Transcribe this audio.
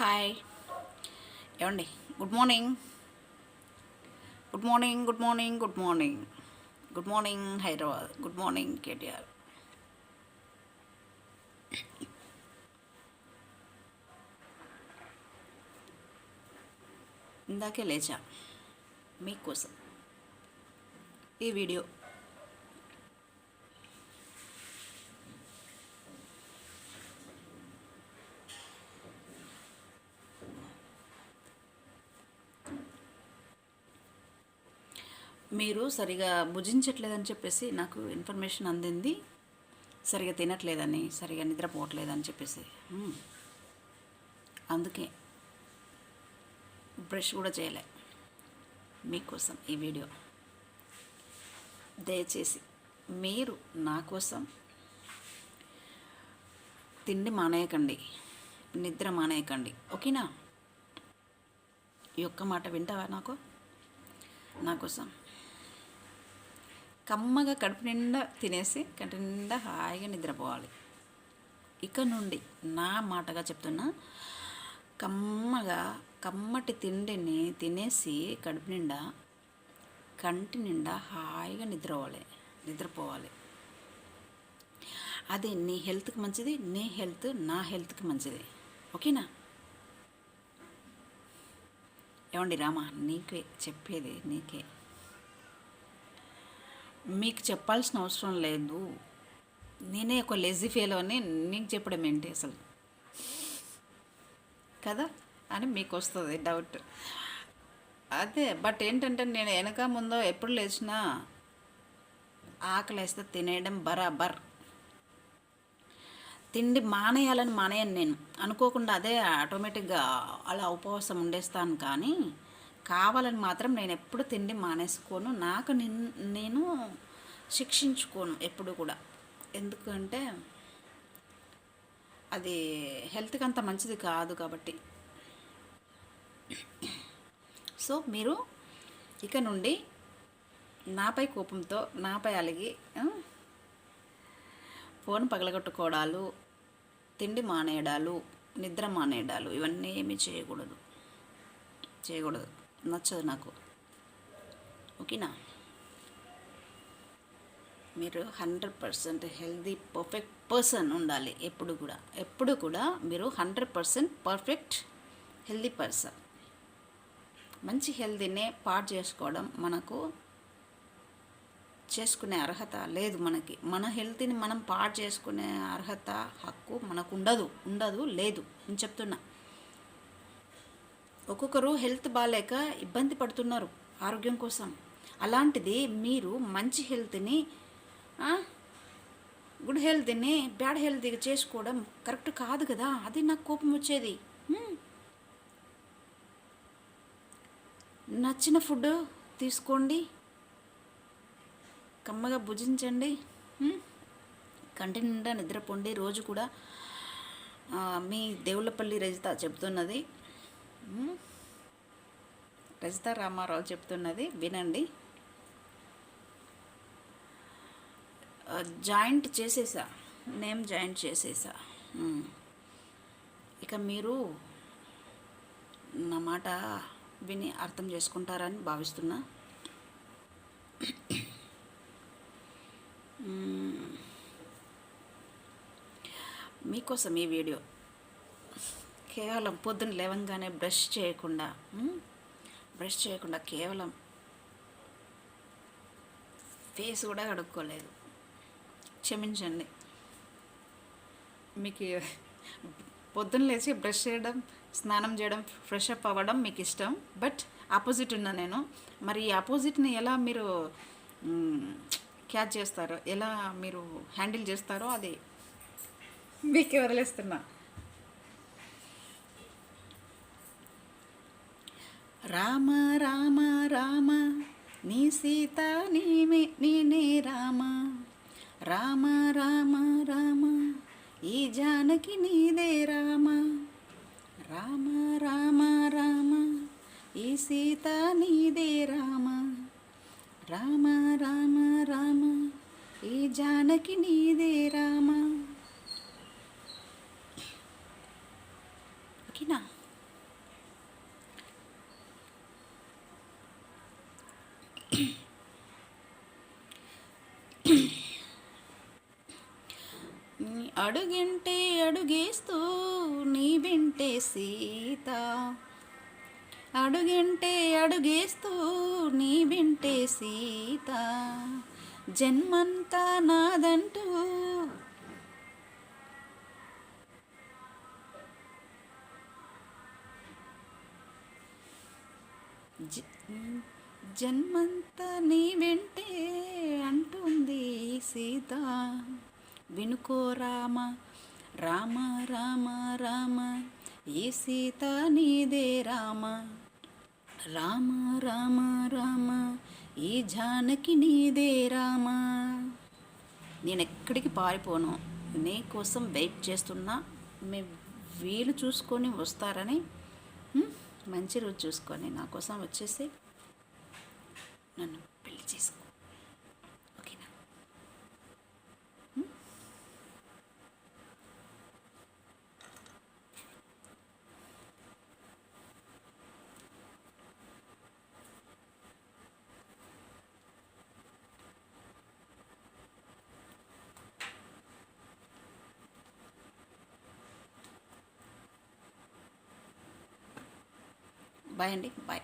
Hi. ఏమండి? Good morning. Good morning good morning good morning. Good morning Hyderabad. Good morning KTR. ఇందాకే లేచా మీకోసం. ఈ వీడియో మీరు సరిగా భుజించట్లేదని చెప్పేసి నాకు ఇన్ఫర్మేషన్ అందింది. సరిగా తినట్లేదని సరిగా నిద్రపోవట్లేదని చెప్పేసి. అందుకే బ్రష్ కూడా చేయలే మీకోసం ఈ వీడియో. దయచేసి మీరు నా కోసం తిండి మానేయకండి నిద్ర మానేయకండి. ఓకేనా? ఈ ఒక్క మాట వింటావా నాకు? నా కోసం. కమ్మగా కడుపు నిండా తినేసి కంటి నిండా హాయిగా నిద్రపోవాలి. ఇక నుండి నా మాటగా చెప్తున్నా కమ్మగా కమ్మటి తిండిని తినేసి కడుపు నిండా కంటి నిండా హాయిగా నిద్రపోవాలి నిద్రపోవాలి. అది నీ హెల్త్కి మంచిది నీ హెల్త్ నా హెల్త్కి మంచిది. ఓకేనా? ఏమండి రామా నీకే చెప్పేది నీకే. మీకు చెప్పాల్సిన అవసరం లేదు. నేనే ఒక లెజీ ఫెయిల్ అని నీకు చెప్పడం ఏంటి అసలు? కదా? అని మీకు వస్తుంది డౌట్ అదే బట్ ఏంటంటే నేను వెనక ముందో ఎప్పుడు లేచినా ఆకలి వేస్తే తినేయడం బరాబర్. తిండి మానేయాలని మానేయను నేను. అనుకోకుండా అదే ఆటోమేటిక్గా అలా ఉపవాసం ఉండేస్తాను కానీ కావాలని మాత్రం నేను ఎప్పుడు తిండి మానేసుకోను. నాకు నిన్- నేను శిక్షించుకోను ఎప్పుడు కూడా. ఎందుకంటే అది హెల్త్కి అంత మంచిది కాదు కాబట్టి. సో మీరు ఇక నుండి నాపై కోపంతో నాపై అలిగి ఫోన్ పగలగొట్టుకోవడాలు తిండి మానేయడాలు నిద్ర మానేయడాలు ఇవన్నీ ఏమీ చేయకూడదు. చేయకూడదు. నచ్చదు నాకు. ఓకేనా? మీరు hundred percent healthy perfect person ఉండాలి ఎప్పుడు కూడా. ఎప్పుడు కూడా మీరు hundred percent perfect healthy person. మంచి హెల్దీనే పాడు చేసుకోవడం మనకు చేసుకునే అర్హత లేదు మనకి. మన హెల్త్ని మనం పాడు చేసుకునే అర్హత హక్కు మనకు ఉండదు ఉండదు లేదు. నేను చెప్తున్నా. ఒక్కొక్కరు హెల్త్ బాగాలేక ఇబ్బంది పడుతున్నారు ఆరోగ్యం కోసం. అలాంటిది మీరు మంచి హెల్త్ని గుడ్ హెల్త్ని బ్యాడ్ హెల్తీగా చేసుకోవడం కరెక్ట్ కాదు కదా? అది నాకు కోపం వచ్చేది. నచ్చిన ఫుడ్ తీసుకోండి. కమ్మగా భుజించండి. కంటి నిండా నిద్రపోండి. రోజు కూడా మీ దేవుళ్ళపల్లి రజిత చెబుతున్నది రజిత రామారావు చెప్తున్నది వినండి. జాయింట్ చేసేసా. నేమ్ జాయింట్ చేసేసా. ఇక మీరు నా మాట విని అర్థం చేసుకుంటారని భావిస్తున్నా. మీకోసం ఈ వీడియో. కేవలం పొద్దున లేవంగానే బ్రష్ చేయకుండా బ్రష్ చేయకుండా కేవలం ఫేస్ కూడా కడుక్కోలేదు. క్షమించండి. మీకు పొద్దున్న లేచి బ్రష్ చేయడం స్నానం చేయడం ఫ్రెష్ అప్ అవ్వడం మీకు ఇష్టం. బట్ ఆపోజిట్ ఉన్నా నేను. మరి ఈ ఆపోజిట్ని ఎలా మీరు క్యాచ్ చేస్తారో ఎలా మీరు హ్యాండిల్ చేస్తారో అది మీకు వదిలేస్తున్నా. రామ రామ రామ నీ సీత నీవే నేనే రామ. రామ రామ రామ ఈ జానకి నీదే రామ. రామ రామ రామ ఈ సీత నీదే రామ. రామ రామ రామ ఈ జానకి నీదే రామ ఓకేనా నీ అడుగింటే అడుగేస్తూ నీ వింటే సీత. అడుగింటే అడుగేస్తూ నీ వింటే సీత. జన్మంతా నాదంటూ. జ- జన్మంతా నీ వెంటే అంటుంది సీత. వినుకో రామ రామ రామ రామ ఈ సీత నీదే రామ. రామ రామ రామ ఈ జానకి నీదే రామ. నేను ఎక్కడికి పారిపోను? నీ కోసం వెయిట్ చేస్తున్నా. మీ వీలు చూసుకొని వస్తారని మంచి రోజు చూసుకొని నా కోసం వచ్చేసి నన్ను పెళ్ళి చేసుకో. ఓకేనా? బాయ్ అండి బాయ్.